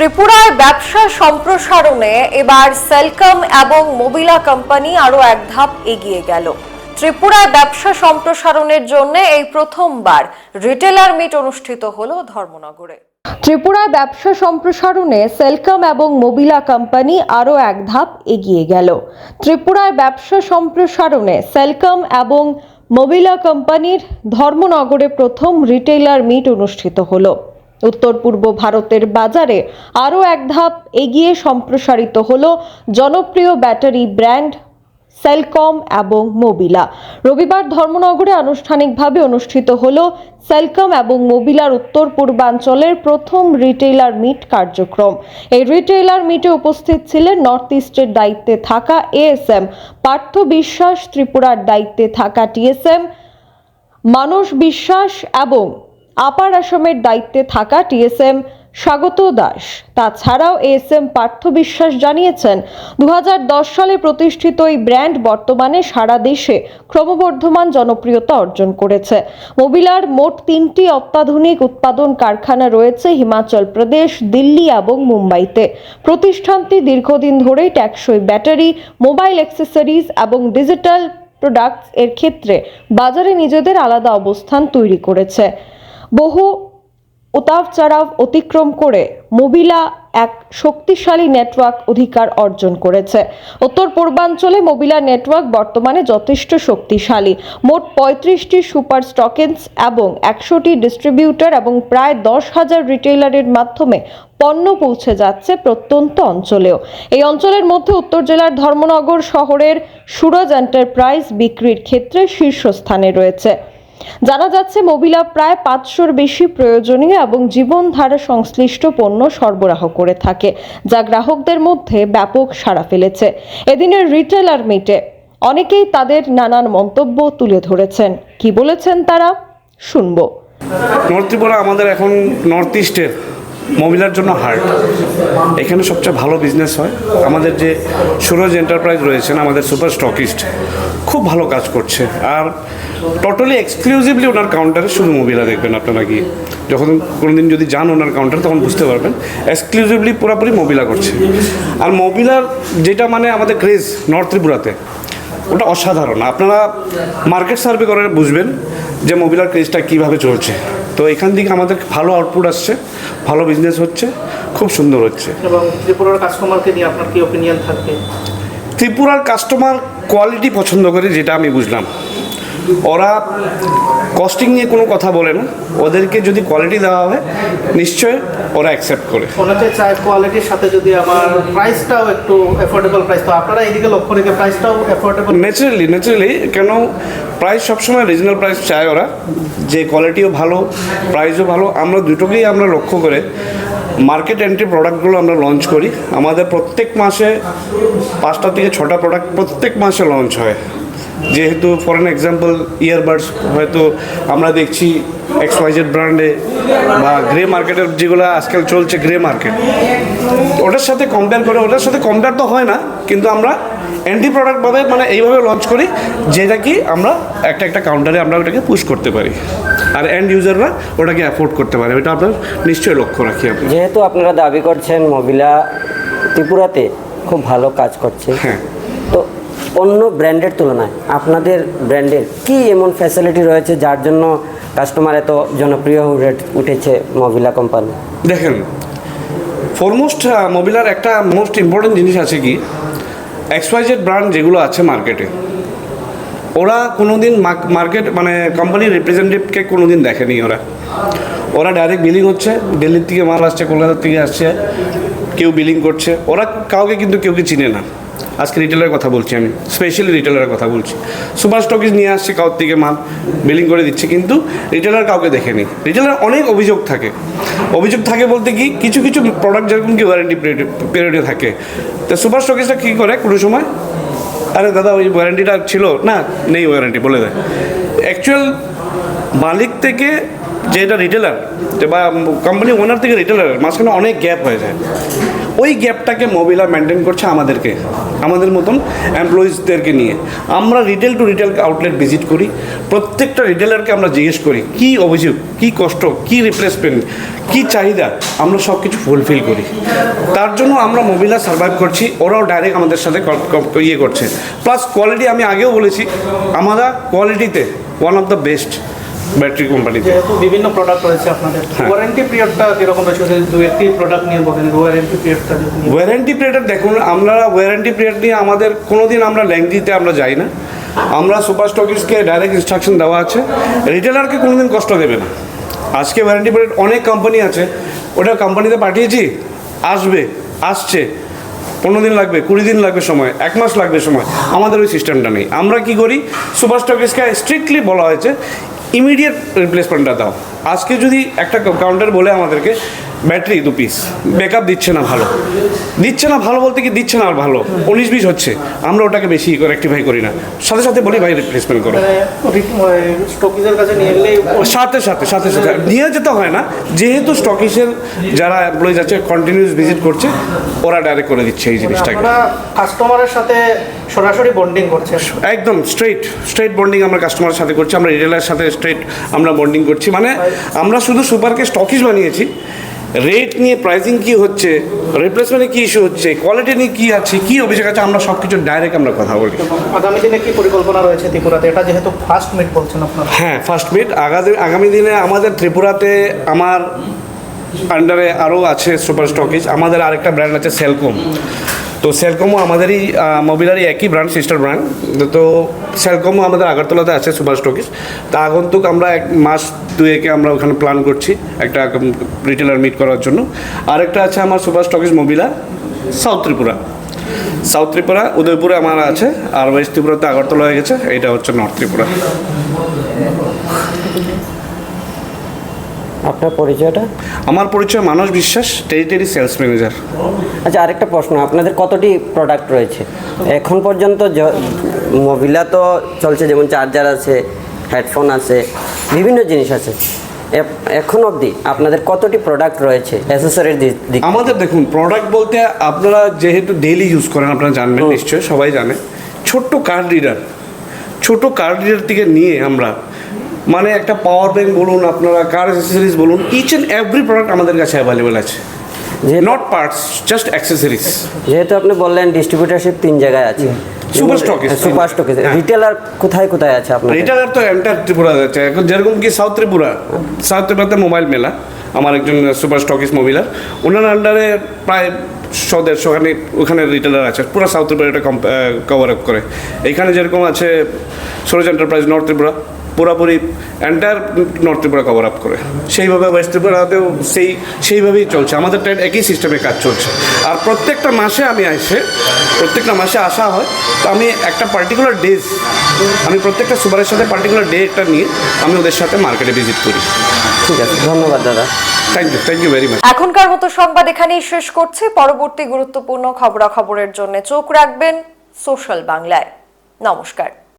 ত্রিপুরায় ব্যবসা সম্প্রসারণে এবার সেলকম এবং মোবিলা কোম্পানি আরও এক ধাপ এগিয়ে গেল। ত্রিপুরায় ব্যবসা সম্প্রসারণের জন্য এই প্রথমবার রিটেলার মিট অনুষ্ঠিত হলো ধর্মনগরে। ত্রিপুরায় ব্যবসা সম্প্রসারণে সেলকম এবং মোবিলা কোম্পানি আরও এক ধাপ এগিয়ে গেল। ত্রিপুরায় ব্যবসা সম্প্রসারণে সেলকম এবং মোবিলা কোম্পানির ধর্মনগরে প্রথম রিটেলার মিট অনুষ্ঠিত হলো। উত্তর পূর্ব ভারতের বাজারে আরও এক ধাপ এগিয়ে সম্প্রসারিত হল জনপ্রিয় ব্যাটারি ব্র্যান্ড সেলকম এবং মোবিলা। রবিবার ধর্মনগরে আনুষ্ঠানিকভাবে অনুষ্ঠিত হল সেলকম এবং মোবিলার উত্তর পূর্বাঞ্চলের প্রথম রিটেইলার মিট কার্যক্রম। এই রিটেইলার মিটে উপস্থিত ছিলেন নর্থ ইস্টের দায়িত্বে থাকা এএসএম, পার্থ বিশ্বাস, ত্রিপুরার দায়িত্বে থাকা টিএসএম, মানস বিশ্বাস এবং আপার আসামের দায়িত্বে থাকা টিএসএম স্বাগত দাস। তাছাড়াও এএসএম পার্থ বিশ্বাস জানিয়েছেন দু হাজার দশ সালে প্রতিষ্ঠিত এই ব্র্যান্ড বর্তমানে সারা দেশে ক্রমবর্ধমান জনপ্রিয়তা অর্জন করেছে। মোবিলার মোট তিনটি অত্যাধুনিক উৎপাদন কারখানা রয়েছে হিমাচল প্রদেশ, দিল্লি এবং মুম্বাইতে। প্রতিষ্ঠানটি দীর্ঘদিন ধরেই ট্যাক্সই ব্যাটারি, মোবাইল অ্যাক্সেসরিজ এবং ডিজিটাল প্রোডাক্টস এর ক্ষেত্রে বাজারে নিজেদের আলাদা অবস্থান তৈরি করেছে। বহু উতার চড়াও অতিক্রম করে মোবিলা এক শক্তিশালী নেটওয়ার্ক অধিকার অর্জন করেছে। উত্তর পূর্বাঞ্চলে মোবিলা নেটওয়ার্ক বর্তমানে যথেষ্ট শক্তিশালী। মোট পঁয়ত্রিশটি সুপার স্টকেন্স এবং একশোটি ডিস্ট্রিবিউটর এবং প্রায় দশ হাজার রিটেইলারের মাধ্যমে পণ্য পৌঁছে যাচ্ছে প্রত্যন্ত অঞ্চলেও। এই অঞ্চলের মধ্যে উত্তর জেলার ধর্মনগর শহরের সুরজ এন্টারপ্রাইজ বিক্রির ক্ষেত্রে শীর্ষস্থানে রয়েছে। জানা যাচ্ছে মোবিলা প্রায় পাঁচশোর বেশি প্রয়োজনীয় এবং জীবনধারা সংশ্লিষ্ট পণ্য সরবরাহ করে থাকে, যা গ্রাহকদের মধ্যে ব্যাপক সাড়া ফেলেছে। এদিনের রিটেলার মিটে অনেকেই তাদের নানান মন্তব্য তুলে ধরেছেন। কি বলেছেন তারা? শুনব। নর্থ ত্রিপুরা আমাদের এখন নর্থ ইস্টের মহিলার জন্য হার্ট। এখানে সবচেয়ে ভালো বিজনেস হয়। আমাদের যে সুরজ এন্টারপ্রাইজ রয়েছেন, আমাদের সুপার স্টকিস্ট খুব ভালো কাজ করছে। আর টোটালি এক্সক্লুসিভলি ওনার কাউন্টারে শুধু মহিলা দেখবেন আপনারা গিয়ে। যখন কোনোদিন যদি যান ওনার কাউন্টার তখন বুঝতে পারবেন এক্সক্লুসিভলি পুরোপুরি মহিলা করছে। আর মহিলার যেটা মানে আমাদের ক্রেজ নর্থ ত্রিপুরাতে, ওটা অসাধারণ। আপনারা মার্কেট সার্ভে করে বুঝবেন যে মোবিলার ক্রেজটা কীভাবে চলছে। তো এখান থেকে আমাদের ভালো আউটপুট আসছে ভালো বিজনেস হচ্ছে খুব সুন্দর হচ্ছে। এবং ত্রিপুরার কাস্টমারকে নিয়ে আপনার কি ওপিনিয়ন থাকবে ত্রিপুরার কাস্টমার কোয়ালিটি পছন্দ করে যেটা আমি বুঝলাম। ওরা কস্টিং নিয়ে কোনো কথা বলে না। ওদেরকে যদি কোয়ালিটি দেওয়া হয় নিশ্চয় ওরা অ্যাকসেপ্ট করে। অনেকে চায় কোয়ালিটির সাথে যদি আমার প্রাইসটাও একটু অ্যাফোর্ডেবল প্রাইস তো আপনারা এইদিকে লক্ষ্য রেখে প্রাইসটাও অ্যাফোর্ডেবল ন্যাচারালি ন্যাচারালি কেন প্রাইস সবসময় রিজনাল প্রাইস চায় ওরা। যে কোয়ালিটিও ভালো প্রাইসও ভালো আমরা দুটোকেই আমরা লক্ষ্য করে মার্কেট এন্ট্রি প্রোডাক্টগুলো আমরা লঞ্চ করি। আমাদের প্রত্যেক মাসে পাঁচটা থেকে ছটা প্রোডাক্ট প্রত্যেক মাসে লঞ্চ হয়। যেহেতু ফর এন এক্সাম্পল ইয়ারবাডস হয়তো আমরা দেখছি এক্স ওয়াইজেড ব্র্যান্ডে বা গ্রে মার্কেটের যেগুলো আজকাল চলছে গ্রে মার্কেট ওটার সাথে কম্পেয়ার করে ওটার সাথে কম্পেয়ার তো হয় না কিন্তু আমরা অ্যান্টি প্রোডাক্টভাবে মানে এইভাবে লঞ্চ করি যেটা কি আমরা একটা একটা কাউন্টারে আমরা ওটাকে পুশ করতে পারি আর এন্ড ইউজাররা ওটাকে অ্যাফোর্ড করতে পারে ওটা আপনার নিশ্চয়ই লক্ষ্য রাখি আপনি। যেহেতু আপনারা দাবি করছেন মহিলা ত্রিপুরাতে খুব ভালো কাজ করছে হ্যাঁ। অন্য ব্র্যান্ডের তুলনায় আপনাদের ব্র্যান্ডের কি এমন ফ্যাসিলিটি রয়েছে যার জন্য কাস্টমার এত জনপ্রিয় হয়ে উঠেছে মহিলা কোম্পানি দেখেন ফরমোস্ট মোবিলার একটা মোস্ট ইম্পর্টেন্ট জিনিস আছে কি? এক্সওয়াইজেড ব্র্যান্ড যেগুলো আছে মার্কেটে ওরা কোনো দিন মার্কেট মানে কোম্পানির রিপ্রেজেন্টেটিভকে কোনো দিন দেখেনি ওরা। ওরা ডাইরেক্ট বিলিং হচ্ছে, দিল্লির থেকে মাল আসছে, কলকাতার থেকে আসছে, কেউ বিলিং করছে। ওরা কাউকে কিন্তু কেউ কি চিনে না। আজকে রিটেলের কথা বলছি আমি স্পেশালি রিটেলের কথা বলছি। সুপার স্টকিজ নিয়ে আসছে কাউর থেকে মাল বিলিং করে দিচ্ছে, কিন্তু রিটেলার কাউকে দেখেনি রিটেলার অনেক অভিযোগ থাকে। অভিযোগ থাকে বলতে কি, কিছু কিছু প্রোডাক্ট যেরকম কি ওয়ারেন্টি পিরিয়ডে থাকে। তো সুপার স্টকিজটা কী করে কোনো সময়? আরে দাদা, ওই ওয়ারেন্টিটা ছিল। না, নেই ওয়ারেন্টি বলে দেয়। অ্যাকচুয়াল মালিক থেকে যে এটা রিটেলার বা কোম্পানি ওনার থেকে রিটেলার মাঝখানে অনেক গ্যাপ হয়ে যায়। ওই গ্যাপটাকে মোবিলা মেনটেন করছে আমাদেরকে, আমাদের মতন এমপ্লয়িজদেরকে নিয়ে। আমরা retail to retail outlet visit করি, প্রত্যেকটা রিটেলারকে আমরা জিজ্ঞেস করি, কি অভিযোগ, কি কষ্ট, কি রিপ্লেসমেন্ট কি চাহিদা? আমরা সব কিছু ফুলফিল করি। তার জন্য আমরা মোবিলা সার্ভাইভ করছি, ওরাও ডাইরেক্ট আমাদের সাথে ইয়ে করছে। প্লাস কোয়ালিটি আমি আগেও বলেছি আমরা কোয়ালিটিতে one of the best battery কোম্পানিতে। যেহেতু বিভিন্ন প্রোডাক্ট রয়েছে আপনাদের। ওয়ারেন্টি পিরিয়ডটা কীরকম রয়েছে দু একটি প্রোডাক্ট নিয়ে বলেন ওয়ারেন্টি পিরিয়ডটা ওয়ারেন্টি পিরিয়ড দেখুন আমরা ওয়ারেন্টি পিরিয়ড নিয়ে আমাদের কোনোদিন আমরা ল্যাংদিতে আমরা যাই না। আমরা সুপার স্টকিস্টকে ডাইরেক্ট ইনস্ট্রাকশন দেওয়া আছে। রিটেলারকে কোনোদিন কষ্ট দেবে না। আজকে ওয়ারেন্টি পিরিয়ড অনেক কোম্পানি আছে ওটা কোম্পানিতে পাঠিয়েছি আসবে আসছে। পনেরো দিন লাগবে কুড়ি দিন লাগবে সময় এক মাস লাগবে সময়। আমাদের ওই সিস্টেমটা নেই। আমরা কি করি সুপার স্টকিস্টকে স্ট্রিক্টলি বলা হয়েছে ইমিডিয়েট রিপ্লেসমেন্টটা দাও। আজকে যদি একটা কাউন্টার বলে আমাদেরকে ব্যাটারি দু পিস ব্যাকআপ দিচ্ছে না ভালো। দিচ্ছে না ভালো বলতে কি দিচ্ছে না আর ভালো? উনিশ বিশ হচ্ছে। আমরা ওটাকে বেশি রেক্টিফাই করি না। সাথে সাথে বলি ভাই রিপ্লেসমেন্ট করো। স্টকিজের কাছে সাথে সাথে সাথে সাথে নিয়ে যেতে হয় না। যেহেতু স্টকিসের যারা এমপ্লয়িজ আছে কন্টিনিউস ভিজিট করছে ওরা ডাইরেক্ট করে দিচ্ছে এই জিনিসটাকে। আপনারা কাস্টমারের সাথে সরাসরি বন্ডিং করছে একদম স্ট্রেট স্ট্রেট বন্ডিং আমরা কাস্টমারের সাথে করছি। আমরা রিটেলার সাথে স্ট্রেট আমরা বন্ডিং করছি। মানে আমরা শুধু সুপারকে স্টকিস বানিয়েছি। রেট নিয়ে প্রাইসিং কি হচ্ছে? রিপ্লেসমেন্টে কি ইস্যু হচ্ছে? কোয়ালিটি নিয়ে কি আছে? কি অভিযোগ আছে? আমরা সব কিছু ডাইরেক্ট আমরা কথা বলি। আগামী দিনে কি পরিকল্পনা রয়েছে ত্রিপুরাতে? এটা যেহেতু ফার্স্ট মিট বলছেন আপনারা। হ্যাঁ ফার্স্ট মিট আগামী আগামী দিনে আমাদের ত্রিপুরাতে আমার আন্ডারে আরও আছে সুপার স্টকিজ আমাদের আরেকটা ব্র্যান্ড আছে সেলকম তো সেলকমও আমাদেরই মোবিলারই একই ব্র্যান্ড সিস্টার ব্র্যান্ড তো সেলকমও আমাদের আগরতলাতে আছে সুপার স্টকিজ তা আগন্তুক আমরা এক মাস দুয়েকে আমরা ওখানে প্ল্যান করছি একটা রিটেলার মিট করার জন্য। আরেকটা আছে আমার সুপার স্টকিজ মোবিলা সাউথ ত্রিপুরা। সাউথ ত্রিপুরা, উদয়পুরে আমার আছে, আর ওয়েস্ট ত্রিপুরাতে আগরতলা হয়ে গেছে এটা হচ্ছে নর্থ ত্রিপুরা। আপনার পরিচয়টা? আমার পরিচয় মানস বিশ্বাস টেরিটরি সেলস ম্যানেজার আচ্ছা আরেকটা প্রশ্ন আপনাদের কতটি প্রোডাক্ট রয়েছে? এখন পর্যন্ত মোবিলা তো চলছে যেমন চার্জার আছে হেডফোন আছে বিভিন্ন জিনিস আছে। এখন অবধি আপনাদের কতটি প্রোডাক্ট রয়েছে অ্যাসেসরির দিক আমাদের দেখুন প্রোডাক্ট বলতে আপনারা যেহেতু ডেইলি ইউজ করেন আপনারা জানবেন নিশ্চয়ই সবাই জানে। ছোট্ট কার্ড রিডার ছোট কার্ড রিডার থেকে নিয়ে আমরা মানে একটা পাওয়ার ব্যাংক বলুন আপনারা কার অ্যাক্সেসরিজ বলুন ইচ অ্যান্ড এভরি প্রোডাক্ট আমাদের কাছে অ্যাভেলেবেল আছে। যেহেতু- নট পার্টস জাস্ট অ্যাক্সেসরিজ যেহেতু আপনি বললেন ডিস্ট্রিবিউটারশিপ তিন জায়গায় আছে। Super stockist। সুপার স্টকিস হ্যাঁ। রিটেলার কোথায় কোথায় আছে আপনার রিটেলার তো এন্টার ত্রিপুরা যাচ্ছে এখন যেরকম কি সাউথ ত্রিপুরা সাউথ ত্রিপুরাতে মোবাইল মেলা। আমার একজন সুপার স্টকিস মোবিলার ওনার আন্ডারে প্রায় শো দেড়শো ওখানে ওখানে রিটেলার আছে। পুরো সাউথ ত্রিপুরা এটা কভার আপ করে। এখানে যেরকম আছে সরোজ এন্টারপ্রাইজ নর্থ ত্রিপুরা। পুরোপুরি entire north Tripura cover up করে। সেইভাবে ওয়েস্ট ত্রিপুরাতেও সেই সেইভাবেই চলছে। আমাদের ট্রেন একই সিস্টেমে কাজ চলছে। আর প্রত্যেকটা মাসে আমি আসে প্রত্যেকটা মাসে আসা হয়। তো আমি একটা পার্টিকুলার ডেজ আমি প্রত্যেকটা সুপারের সাথে পার্টিকুলার ডে একটা নিয়ে আমি ওদের সাথে মার্কেটে ভিজিট করি। ঠিক আছে ধন্যবাদ দাদা। Thank you thank you very much এখনকার মতো সংবাদ এখানেই শেষ করছি। পরবর্তী গুরুত্বপূর্ণ খবরাখবরের জন্য চোখ রাখবেন সোশ্যাল বাংলায়। নমস্কার।